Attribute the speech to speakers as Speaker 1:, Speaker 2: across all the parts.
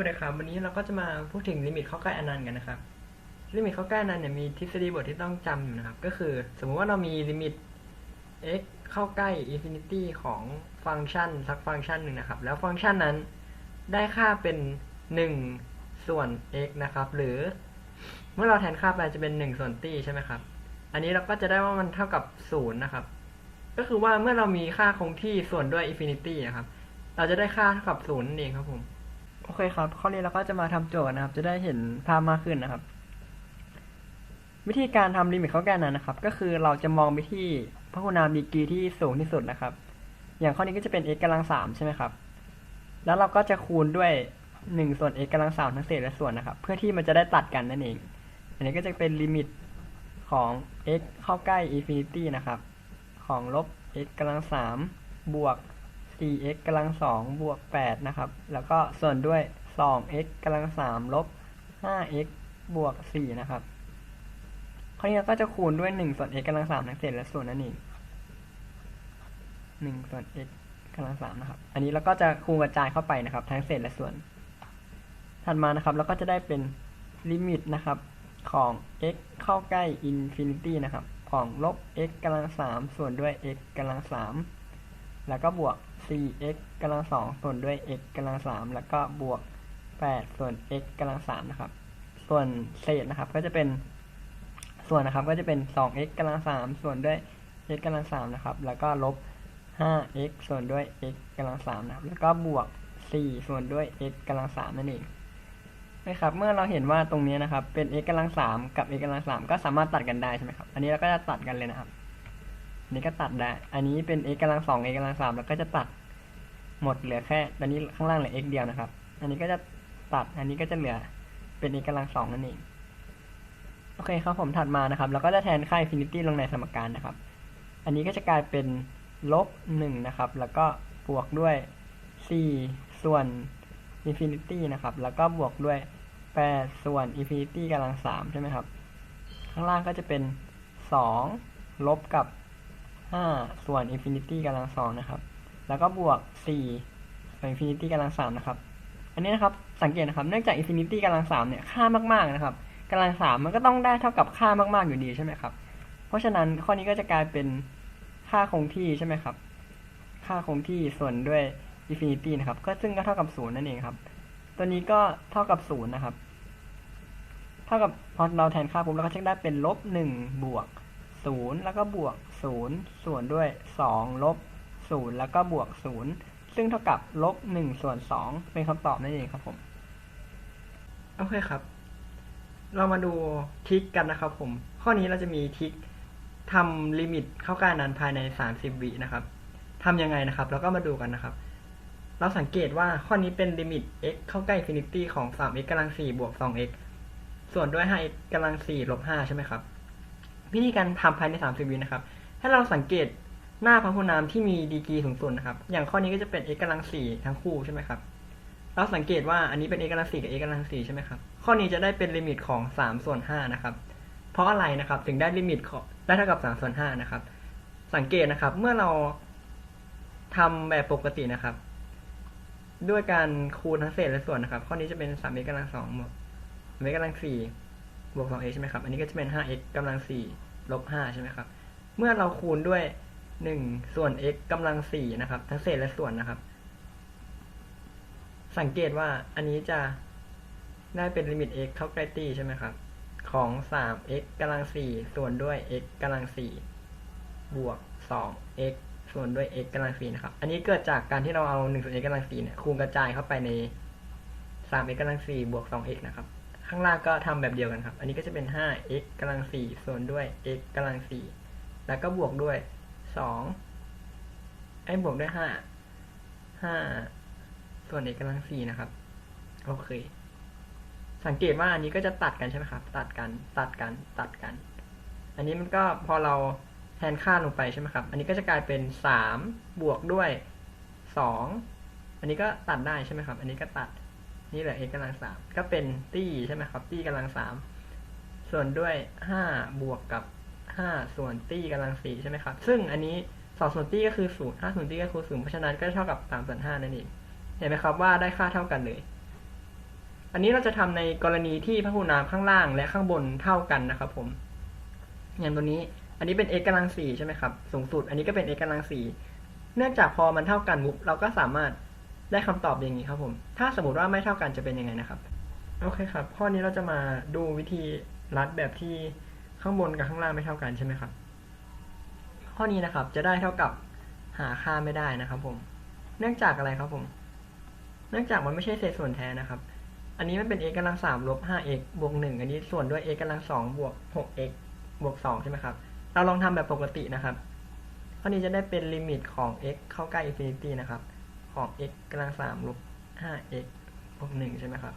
Speaker 1: สวัสดีครับ วันนี้เราก็จะมาพูดถึงลิมิตเข้าใกล้อนันต์กันนะครับ ลิมิตเข้าใกล้อนันต์เนี่ยมีทฤษฎีบทที่ต้องจำอยู่นะครับ ก็คือสมมุติว่าเรามีลิมิต x เข้าใกล้อินฟินิตี้ของฟังก์ชันสักฟังก์ชันหนึ่งนะครับ แล้วฟังก์ชันนั้นได้ค่าเป็น 1 ส่วน x นะครับ หรือเมื่อเราแทนค่าไปจะเป็น 1 ส่วนตี้ใช่ไหมครับ อันนี้เราก็จะได้ว่ามันเท่ากับ 0 นะครับ ก็คือว่าเมื่อเรามีค่าคงที่ส่วนด้วยอินฟินิตี้นะครับ เราจะได้ค่าเท่ากับ0นั่นเองครับผม โอเคครับ ข้อนี้เราก็จะมาทำโจทย์นะครับ จะได้เห็นภาพมากขึ้นนะครับ วิธีการทำลิมิตเข้าใกล้นั้นนะครับ ก็คือเราจะมองไปที่พหุนามดีกรีที่สูงที่สุดนะครับ อย่างข้อนี้ก็จะเป็น x กำลังสามใช่ไหมครับ แล้วเราก็จะคูณด้วย1ส่วน x กำลังสามทั้งเศษและส่วนนะครับ เพื่อที่มันจะได้ตัดกันนั่นเอง อันนี้ก็จะเป็นลิมิตของ x เข้าใกล้อินฟินิตี้นะครับ ของลบ x กำลังสามบวก 4x กำลังสองบวก8นะครับ แล้วก็ส่วนด้วย 2x กำลังสามลบ 5x บวก4นะครับข้อนี้ก็จะคูณด้วย 1 ส่วน x กำลังสามทั้งเศษและส่วนนั่นเอง1ส่วน x กำลังสามนะครับ อันนี้เราก็จะคูณกระจายเข้าไปนะครับ ทั้งเศษและส่วน ถัดมานะครับเราก็จะได้เป็นลิมิตนะครับของ x เข้าใกล้ infinity นะครับ ของลบ x กำลังสามส่วนด้วย x กำลังสามแล้วก็บวก 4x กำลังสองส่วนด้วย x กำลังสามแล้วก็บวก 8 ส่วน x กำลังสามนะครับ ส่วนเศษนะครับก็จะเป็นส่วนนะครับก็จะเป็น 2x กำลังสามส่วนด้วย x กำลังสามนะครับ แล้วก็ลบ 5x ส่วนด้วย x กำลังสามนะครับ แล้วก็บวก 4 ส่วนด้วย x กำลังสามนั่นเองนะครับ เมื่อเราเห็นว่าตรงนี้นะครับ เป็น x กำลังสามกับ x กำลังสามก็สามารถตัดกันได้ใช่ไหมครับ อันนี้เราก็จะตัดกันเลยนะครับ อันนี้ก็ตัดได้ อันนี้เป็น x กำลังสอง x กำลังสามแล้วก็จะตัด หมดเหลือแค่ตอนนี้ข้างล่างเหลือ x เดียวนะครับ อันนี้ก็จะตัด อันนี้ก็จะเหลือเป็น x กำลังสองนั่นเอง โอเคครับผมถัดมานะครับเราก็จะแทนค่า infinity ลงในสมการนะครับ อันนี้ก็จะกลายเป็นลบหนึ่งนะครับ แล้วก็บวกด้วย 4 ส่วน infinity นะครับ แล้วก็บวกด้วย 8 ส่วน infinity กำลังสามใช่ไหมครับ ข้างล่างก็จะเป็น 2 ลบกับ 5 ส่วน infinity กำลังสองนะครับ แล้วก็บวก4ส่วน infinity กำลังสามนะครับ อันนี้นะครับสังเกตนะครับเนื่องจาก infinity กำลังสามเนี่ยค่ามากๆนะครับกำลังสามมันก็ต้องได้เท่ากับค่ามากๆอยู่ดีใช่ไหมครับ เพราะฉะนั้นข้อนี้ก็จะกลายเป็นค่าคงที่ใช่ไหมครับ ค่าคงที่ส่วนด้วย infinity นะครับ ก็ซึ่งก็เท่ากับศูนย์นั่นเองครับ ตัวนี้ก็เท่ากับศูนย์นะครับ เท่ากับพอเราแทนค่าปุ๊บเราก็จะได้เป็นลบหนึ่งบวกศูนย์แล้วก็บวกศูนย์ส่วนด้วยสองลบ ศูนย์แล้วก็บวกศูนย์ซึ่งเท่ากับลบหนึ่งส่วนสองเป็นคำตอบนั่นเองครับผม โอเคครับ เรามาดูทริกกันนะครับผม ข้อนี้เราจะมีทริกทำลิมิตเข้าใกล้นั้นภายใน 30 วินะครับทำยังไงนะครับเราก็มาดูกันนะครับ เราสังเกตว่าข้อนี้เป็นลิมิต x เข้าใกล้ infinity ของ 3x กำลัง4บวก 2x ส่วนด้วย 5x กำลัง4ลบ5ใช่ไหมครับ วิธีการทำภายใน 30 วินะครับ ถ้าเราสังเกต หน้าพหุนามที่มีดีกรีสูงสุดนะครับ อย่างข้อนี้ก็จะเป็น x กำลัง4ทั้งคู่ใช่ไหมครับเราสังเกตว่าอันนี้เป็น x กำลัง4กับ x กำลัง4ใช่ไหมครับ ข้อนี้จะได้เป็นลิมิตของ3ส่วน5นะครับ เพราะอะไรนะครับถึงได้ลิมิตได้เท่ากับ3ส่วน5นะครับ สังเกตนะครับเมื่อเราทำแบบปกตินะครับ ด้วยการคูณทั้งเศษและส่วนนะครับ ข้อนี้จะเป็น 3x กำลัง2บวก 3x กำลัง4บวก 2x ใช่ไหมครับ อันนี้ก็จะเป็น 5x กำลัง4ลบ5ใช่ไหมครับ เมื่อเราคูณด้วย 1ส่วน x กำลัง4นะครับ ทั้งเศษและส่วนนะครับ สังเกตว่าอันนี้จะได้เป็นลิมิต x เท่าใกล้ตีใช่ไหมครับ ของ 3x กำลัง4ส่วนด้วย x กำลัง4บวก 2x ส่วนด้วย x กำลัง4นะครับ อันนี้เกิดจากการที่เราเอา1ส่วน x กำลัง4เนี่ยคูณกระจายเข้าไปใน 3x กำลัง4บวก 2x นะครับ ข้างล่างก็ทำแบบเดียวกันครับ อันนี้ก็จะเป็น 5x กำลัง4ส่วนด้วย x กำลัง4แล้วก็บวกด้วย 2ไอ้บวกด้วย5 5ส่วน x กกำลัง4นะครับ โอเค สังเกตว่าอันนี้ก็จะตัดกันใช่ไหมครับ ตัดกัน ตัดกัน ตัดกัน อันนี้มันก็พอเราแทนค่าลงไปใช่ไหมครับ อันนี้ก็จะกลายเป็น3บวกด้วย2อันนี้ก็ตัดได้ใช่ไหมครับ อันนี้ก็ตัด นี่เหลือ x กำลังสามก็เป็นตี้ใช่ไหมครับ ตี้กำลังสามส่วนด้วย5บวกกับ 5 ส่วนตี้กำลังสี่ใช่ไหมครับ ซึ่งอันนี้สองส่วนตี้ก็คือศูนย์ห้าส่วนตี้ก็คือศูนย์เพราะฉะนั้นก็เท่ากับสามส่วนห้านั่นเอง เห็นไหมครับว่าได้ค่าเท่ากันเลย อันนี้เราจะทำในกรณีที่พหุนามข้างล่างและข้างบนเท่ากันนะครับผม อย่างตัวนี้ อันนี้เป็น x กำลังสี่ใช่ไหมครับ สูงสุด อันนี้ก็เป็น x กำลังสี่เนื่องจากพอมันเท่ากันปุ๊บเราก็สามารถได้คำตอบอย่างนี้ครับผม ถ้าสมมติว่าไม่เท่ากันจะเป็นยังไงนะครับ โอเคครับ ข้อนี้เราจะมาดูวิธีรัดแบบที่ ข้างบนกับข้างล่างไม่เท่ากันใช่ไหมครับ ข้อนี้นะครับจะได้เท่ากับหาค่าไม่ได้นะครับผม เนื่องจากอะไรครับผม เนื่องจากมันไม่ใช่เศษส่วนแท้นะครับ อันนี้มันเป็น x กำลังสามลบห้า x บวกหนึ่งอันนี้ส่วนด้วย x กำลังสองบวกหก x บวกสองใช่ไหมครับ เราลองทำแบบปกตินะครับ ข้อนี้จะได้เป็นลิมิตของ x เข้าใกล้ infinity นะครับ ของ x กำลังสามลบห้า x บวกหนึ่งใช่ไหมครับ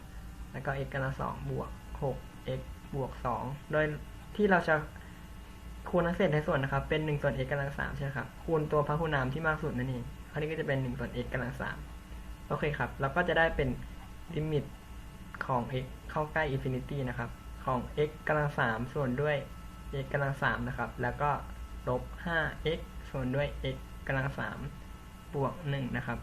Speaker 1: แล้วก็ x กำลังสองบวกหก x บวกสองโดย ที่เราจะคูณทั้งเศษทั้งส่วนนะครับ เป็นหนึ่งส่วน x กำลังสามใช่ไหมครับ คูณตัวพหุนามที่มากสุดนั่นเองข้อนี้ก็จะเป็นหนึ่งส่วน x กำลังสามโอเคครับแล้วก็จะได้เป็นลิมิตของ x เข้าใกล้ infinity นะครับ ของ x กำลังสามส่วนด้วย x กำลังสามนะครับ แล้วก็ลบห้า x ส่วนด้วย x กำลังสามบวกหนึ่งนะครับ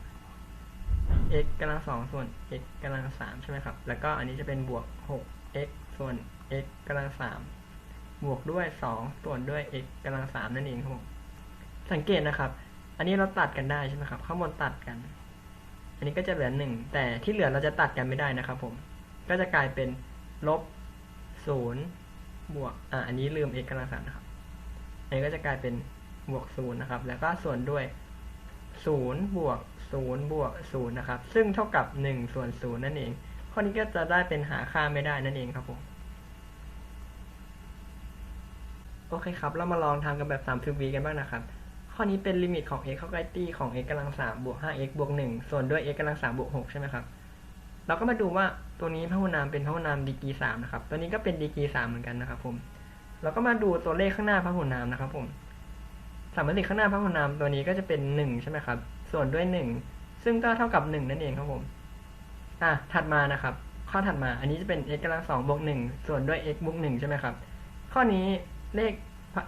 Speaker 1: x กำลังสองส่วน x กำลังสามใช่ไหมครับ แล้วก็อันนี้จะเป็นบวกหก x ส่วน x กำลังสาม บวกด้วยสองส่วนด้วย x กำลังสามนั่นเองครับผมสังเกตนะครับ อันนี้เราตัดกันได้ใช่ไหมครับ ข้างบนตัดกัน อันนี้ก็จะเหลือหนึ่งแต่ที่เหลือเราจะตัดกันไม่ได้นะครับผม ก็จะกลายเป็นลบศูนย์บวก อ่า อันนี้ลืม x กำลังสามนะครับ อันนี้ก็จะกลายเป็นบวกศูนย์นะครับ แล้วก็ส่วนด้วยศูนย์บวกศูนย์บวกศูนย์นะครับ ซึ่งเท่ากับหนึ่งส่วนศูนย์นั่นเอง ข้อนี้ก็จะได้เป็นหาค่าไม่ได้นั่นเองครับผม โอเคครับ เรามาลองทำกันแบบ 30 วิกันบ้างนะครับ ข้อนี้เป็นลิมิตของ x เข้าใกล้ตี้ของ x กำลัง3บวก 5x บวก 1 ส่วนด้วย x กำลัง3บวก 6 ใช่ไหมครับ เราก็มาดูว่าตัวนี้พหุนามเป็นพหุนามดีกรี3นะครับ ตัวนี้ก็เป็นดีกรี3เหมือนกันนะครับผม เราก็มาดูตัวเลขข้างหน้าพหุนามนะครับผมสามสิบข้างหน้าพหุนามตัวนี้ก็จะเป็น 1 ใช่ไหมครับ ส่วนด้วย 1 ซึ่งก็เท่ากับ 1 นั่นเองครับผม อะ ถัดมานะครับ ข้อถัดมา อันนี้จะเป็น x กำลัง2บวก1ส่วนด้วย x บวก1ใช่ไหมครับ ข้อนี้ เลข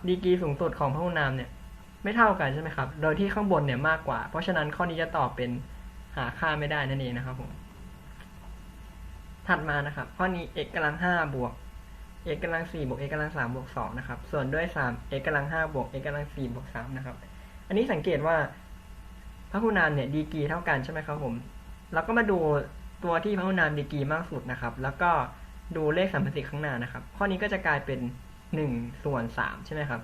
Speaker 1: ดีกรีสูงสุดของพหุนามเนี่ยไม่เท่ากันใช่ไหมครับ โดยที่ข้างบนเนี่ยมากกว่า เพราะฉะนั้นข้อนี้จะตอบเป็นหาค่าไม่ได้นั่นเองนะครับผม ถัดมานะครับ ข้อนี้ x กำลัง5บวก x กำลัง4บวก x กำลัง3บวก2นะครับ ส่วนด้วย3 x กำลัง5บวก x กำลัง4บวก3นะครับ อันนี้สังเกตว่าพหุนามเนี่ยดีกรีเท่ากันใช่ไหมครับผม เราก็มาดูตัวที่พหุนามดีกรีมากสุดนะครับ แล้วก็ดูเลขสัมพันธ์ข้างหน้านะครับ ข้อนี้ก็จะกลายเป็น 1 ส่วน 3 ใช่ไหมครับ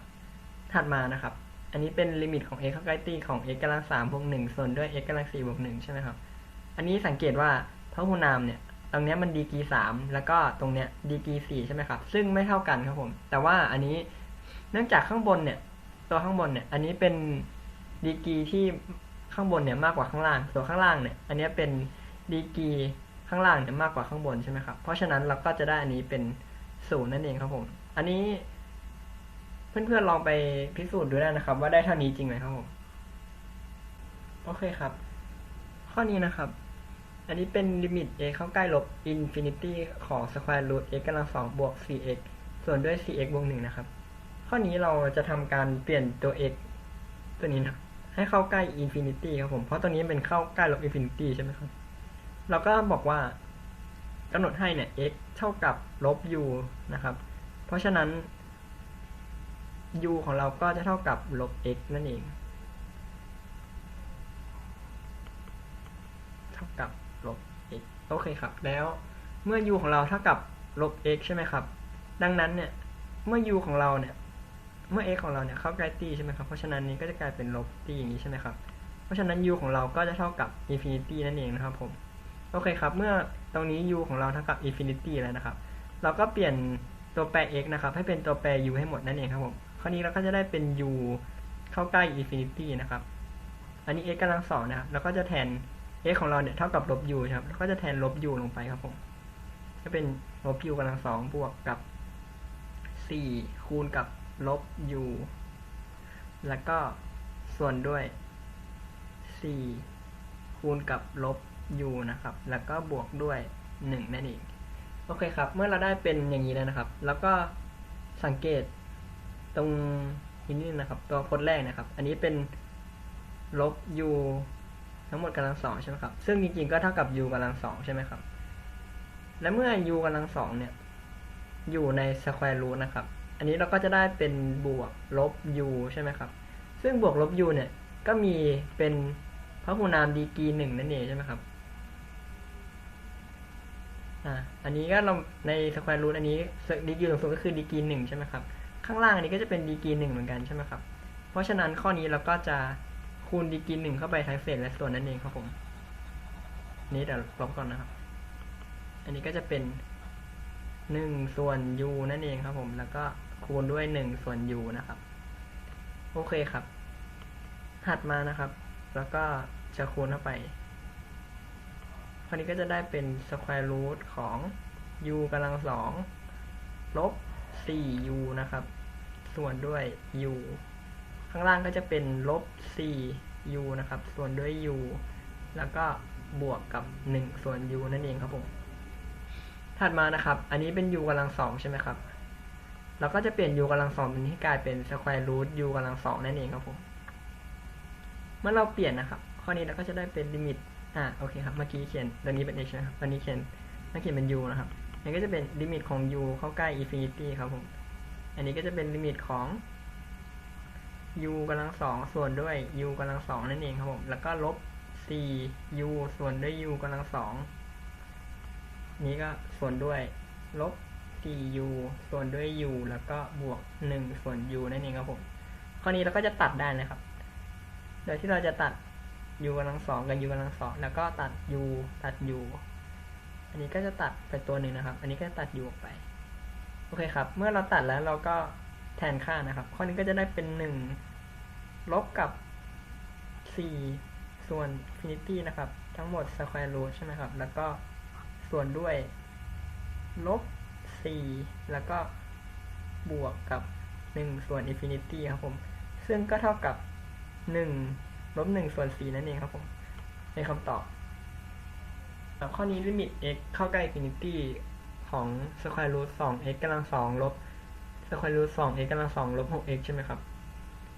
Speaker 1: ถัดมานะครับ อันนี้เป็นลิมิตของ x เข้าใกล้ตีของ x กำลัง3บวก1ส่วนด้วย x กำลัง4บวก1ใช่ไหมครับ อันนี้สังเกตว่าพหุนามเนี่ยตรงเนี้ยมันดีกรี3แล้วก็ตรงเนี้ยดีกรี4ใช่ไหมครับ ซึ่งไม่เท่ากันครับผม แต่ว่าอันนี้เนื่องจากข้างบนเนี่ยตัวข้างบนเนี่ย อันนี้เป็นดีกรีที่ข้างบนเนี่ยมากกว่าข้างล่าง ส่วนข้างล่างเนี่ย อันนี้เป็นดีกรีข้างล่างเนี่ยมากกว่าข้างบนใช่ไหมครับ เพราะฉะนั้นเราก็จะได้อันนี้เป็นศูนย์นั่นเองครับผม อันนี้เพื่อนๆลองไปพิสูจน์ดูได้นะครับ ว่าได้เท่านี้จริงไหมครับผมโอเคครับ ข้อนี้นะครับ อันนี้เป็นลิมิต a เข้าใกล้ลบ infinity ของ square root x กำลังสองบวก 4x ส่วนด้วย 4x บวกหนึ่งนะครับ ข้อนี้เราจะทำการเปลี่ยนตัว x ตัวนี้นะให้เข้าใกล้ infinity ครับผม เพราะตัวนี้เป็นเข้าใกล้ลบ infinity ใช่ไหมครับ เราก็บอกว่ากำหนดให้เนี่ย x เท่ากับลบ u นะครับ เพราะฉะนั้น u ของเราก็จะเท่ากับลบ x นั่นเอง เท่ากับลบ x โอเคครับ แล้วเมื่อ u ของเราเท่ากับลบ x ใช่ไหมครับ ดังนั้นเนี่ย เมื่อ u ของเราเนี่ย เมื่อ x ของเราเนี่ยเข้าใกล้ตีใช่ไหมครับ เพราะฉะนั้นนี้ก็จะกลายเป็นลบตีอย่างนี้ใช่ไหมครับ เพราะฉะนั้น u ของเราก็จะเท่ากับ infinity นั่นเองนะครับผม โอเคครับ เมื่อตรงนี้ u ของเราเท่ากับ infinity แล้วนะครับ เราก็เปลี่ยน ตัวแปร x นะครับ ให้เป็นตัวแปร u ให้หมดนั่นเองครับผมคราวนี้เราก็จะได้เป็น u เข้าใกล้ infinity นะครับ อันนี้ x กำลังสองนะครับ แล้วก็จะแทน x ของเราเนี่ยเท่ากับลบ u ครับ แล้วก็จะแทนลบ u ลงไปครับผม ก็เป็นลบ u กำลังสองบวกกับสี่คูณกับลบ u แล้วก็ส่วนด้วยสี่คูณกับลบ u นะครับ แล้วก็บวกด้วยหนึ่งนั่นเอง โอเคครับ เมื่อเราได้เป็นอย่างนี้แล้วนะครับ แล้วก็สังเกตตรงนี้นะครับ ตัวพจน์แรกนะครับ อันนี้เป็นลบ u ทั้งหมดกำลังสองใช่ไหมครับ ซึ่งจริงๆก็เท่ากับ u กำลังสองใช่ไหมครับ และเมื่อ u กำลังสองเนี่ย อยู่ใน square root นะครับ อันนี้เราก็จะได้เป็นบวกลบ u ใช่ไหมครับ ซึ่งบวกลบ u เนี่ย ก็มีเป็นพหูนามดีกรีหนึ่งนั่นเองใช่ไหมครับ อ่าอันนี้ก็เราใน square root อันนี้ดีกรีสูงสุดก็คือดีกรีหนึ่งใช่ไหมครับข้างล่างอันนี้ก็จะเป็นดีกรีหนึ่งเหมือนกันใช่ไหมครับเพราะฉะนั้นข้อนี้เราก็จะคูณดีกรีหนึ่งเข้าไปทั้งเศษและส่วนนั่นเองครับผมนี่เดี๋ยวลบก่อนนะครับ อันนี้ก็จะเป็นหนึ่งส่วน u นั่นเองครับผม แล้วก็คูณด้วยหนึ่งส่วน u นะครับ โอเคครับ ถัดมานะครับ แล้วก็จะคูณเข้าไป คราวนี้ก็จะได้เป็น square root ของ u กำลังสองลบ 4u นะครับ ส่วนด้วย u ข้างล่างก็จะเป็นลบ 4u นะครับ ส่วนด้วย u แล้วก็บวกกับ 1 ส่วน u นั่นเองครับผม ถัดมานะครับ อันนี้เป็น u กำลังสองใช่ไหมครับเราก็จะเปลี่ยน u กำลังสองเป็นให้กลายเป็น square root u กำลังสองนั่นเองครับผม เมื่อเราเปลี่ยนนะครับ ข้อนี้เราก็จะได้เป็นลิมิต อ่าโอเคครับ เมื่อกี้เขียนตัวนี้เป็น x นะครับตัวนี้เขียนเมื่อกี้เป็น u นะครับอันนี้ก็จะเป็นลิมิตของ u เข้าใกล้ infinity ครับผม อันนี้ก็จะเป็นลิมิตของ u กำลังสองส่วนด้วย u กำลังสองนั่นเองครับผม แล้วก็ลบ 4u ส่วนด้วย u กำลังสองนี้ก็ส่วนด้วยลบ 4u ส่วนด้วย u แล้วก็บวก 1 ส่วน u นั่นเองครับผม ข้อนี้เราก็จะตัดได้นะครับ โดยที่เราจะตัด u กำลังสองกับ u กำลังสองแล้วก็ตัด u ตัด u อันนี้ก็จะตัดไปตัวหนึ่งนะครับ อันนี้ก็ตัด u ออกไปโอเคครับ เมื่อเราตัดแล้วเราก็แทนค่านะครับ ข้อนี้ก็จะได้เป็นหนึ่งลบกับสี่ส่วน infinity นะครับ ทั้งหมด square root ใช่ไหมครับ แล้วก็ส่วนด้วย ลบสี่แล้วก็บวกกับหนึ่งส่วน infinity ครับผม ซึ่งก็เท่ากับหนึ่ง ลบหนึ่งส่วนสี่นั่นเองครับผมในคำตอบแบบข้อนี้ลิมิต x เข้าใกล้ infinity ของ square root 2 x กำลังสองลบ square root 2 x กำลังสองลบ 6x ใช่ไหมครับ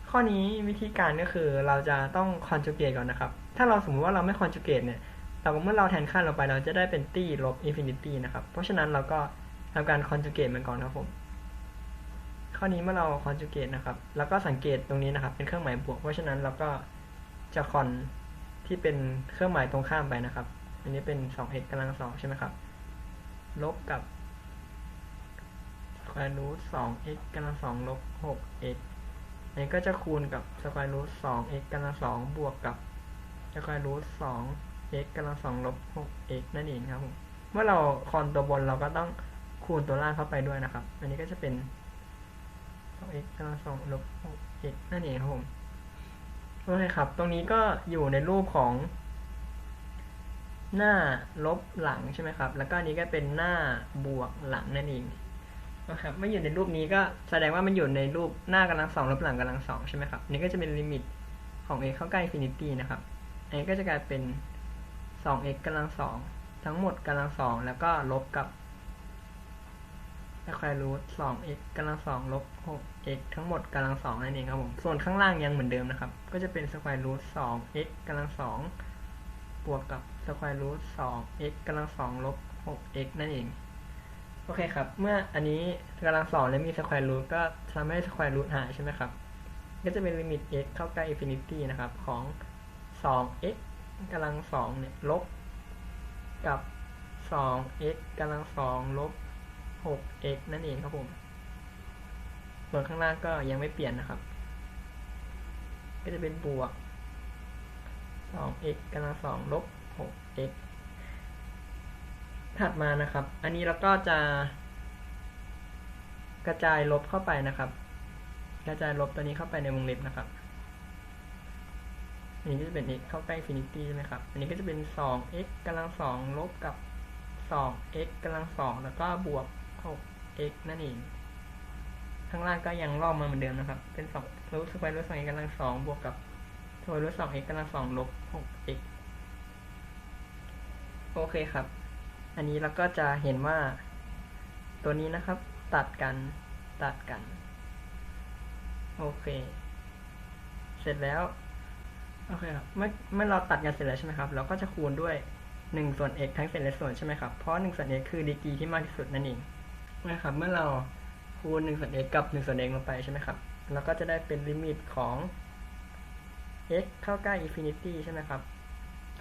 Speaker 1: ข้อนี้วิธีการก็คือเราจะต้อง conjugate ก่อนนะครับ ถ้าเราสมมติว่าเราไม่ conjugate เนี่ยเราเมื่อเราแทนค่าลงไปเราจะได้เป็นตี้ลบ infinity นะครับ เพราะฉะนั้นเราก็ทำการ conjugate มันก่อนครับผม ข้อนี้เมื่อเรา conjugate นะครับ แล้วก็สังเกตตรงนี้นะครับ เป็นเครื่องหมายบวก เพราะฉะนั้นเราก็ จะคอนที่เป็นเครื่องหมายตรงข้ามไปนะครับ อันนี้เป็น 2x กำลังสองใช่ไหมครับ ลบกับ square root 2x กำลังสองลบ 6x อันนี้ก็จะคูณกับ square root 2x กำลังสองบวกกับ square root 2x กำลังสองลบ 6x นั่นเองครับผมเมื่อเราคอนตัวบนเราก็ต้องคูณตัวล่างเข้าไปด้วยนะครับ อันนี้ก็จะเป็น 2x กำลังสองลบ 6x นั่นเองครับผม อเคครับ ตรงนี้ก็อยู่ในรูปของ หน้าลบหลังใช่ไหมครับ แล้วก็นี้ก็เป็นหน้าบวกหลังนั่นเองนะครับไม่อยู่ในรูปนี้ก็แสดงว่ามันอยู่ในรูปหน้ากำลังสองลบหลังกำลังสองใช่ไหมครับนนี้ก็จะเป็นลิมิตของ x เข้าใกล้ infinity นะครับอันนี้ก็จะกลายเป็น 2x กำลังสองทั้งหมดกำลังสองแล้วก็ลบกับ square root 2x กำลังสองลบ 6x ทั้งหมดกำลังสองนั่นเองครับผม ส่วนข้างล่างยังเหมือนเดิมนะครับ ก็จะเป็น square root 2x กำลังสองบวกกับ square root 2x กำลังสองลบ 6x นั่นเอง โอเคครับ เมื่ออันนี้กำลังสองแล้วมี square root ก็ทำให้ square root หายใช่ไหมครับ ก็จะเป็นลิมิต x เข้าใกล้ infinity นะครับของ 2x กำลังสองเนี่ยลบกับ 2x กำลังสองลบ 6x นั่นเองครับผม ส่วนข้างล่างก็ยังไม่เปลี่ยนนะครับ ก็จะเป็นบวก 2x กำลังสองลบ 6x ถัดมานะครับ อันนี้เราก็จะ กระจายลบเข้าไปนะครับ กระจายลบตัวนี้เข้าไปในวงเล็บนะครับ อันนี้ก็จะเป็น x เข้าใกล้ infinity ใช่ไหมครับ อันนี้ก็จะเป็น 2x กำลังสองลบกับ 2x กำลังสองแล้วก็บวก 6x นั่นเอง ข้างล่างก็ยังลอกมาเหมือนเดิมนะครับ เป็น2รูทสแควร์รูทสอง x กำลังสองบวกกับสแควร์รูทสอง x กำลังสองลบ 6x โอเคครับ อันนี้เราก็จะเห็นว่า ตัวนี้นะครับ ตัดกัน ตัดกัน โอเค เสร็จแล้ว โอเคครับ เมื่อเมื่อเราตัดกันเสร็จแล้วใช่ไหมครับ เราก็จะคูณด้วยหนึ่งส่วน x ทั้งเศษและส่วนใช่ไหมครับ เพราะหนึ่งส่วน x คือดีกรีที่มากที่สุดนั่นเอง นะครับ เมื่อเราคูณหนึ่งส่วน x กับหนึ่งส่วน x ลงไปใช่ไหมครับ เราก็จะได้เป็นลิมิตของ x เข้าใกล้ infinity ใช่ไหมครับ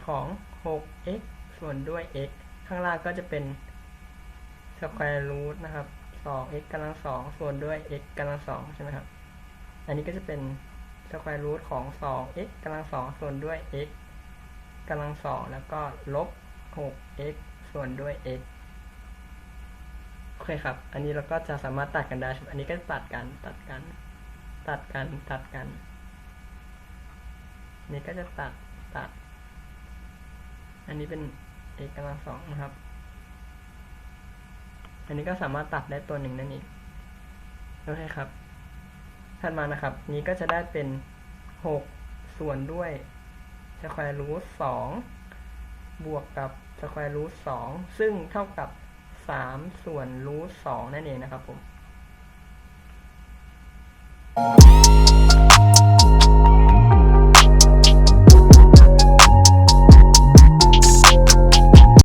Speaker 1: ของ 6x ส่วนด้วย x ข้างล่างก็จะเป็น square root นะครับ 2x กำลัง 2 ส่วนด้วย x กำลัง 2 ใช่ไหมครับ อันนี้ก็จะเป็น square root ของ 2x กำลัง 2 ส่วนด้วย x กำลัง 2 แล้วก็ลบ 6x ส่วนด้วย x เคครับ อันนี้เราก็จะสามารถตัดกันได้อันนี้ก็ตัดกัน ตัดกัน ตัดกัน ตัดกันอันนี้ก็จะตัด ตัด อันนี้เป็น x กำลังสองนะครับ อันนี้ก็สามารถตัดได้ตัวหนึ่งนั่นเองโอเคครับ ถัดมานะครับ นี้ก็จะได้เป็นหกส่วนด้วย square root สองบวกกับ square root สองซึ่งเท่ากับ สามส่วนรูทสองนั่นเองนะครับผม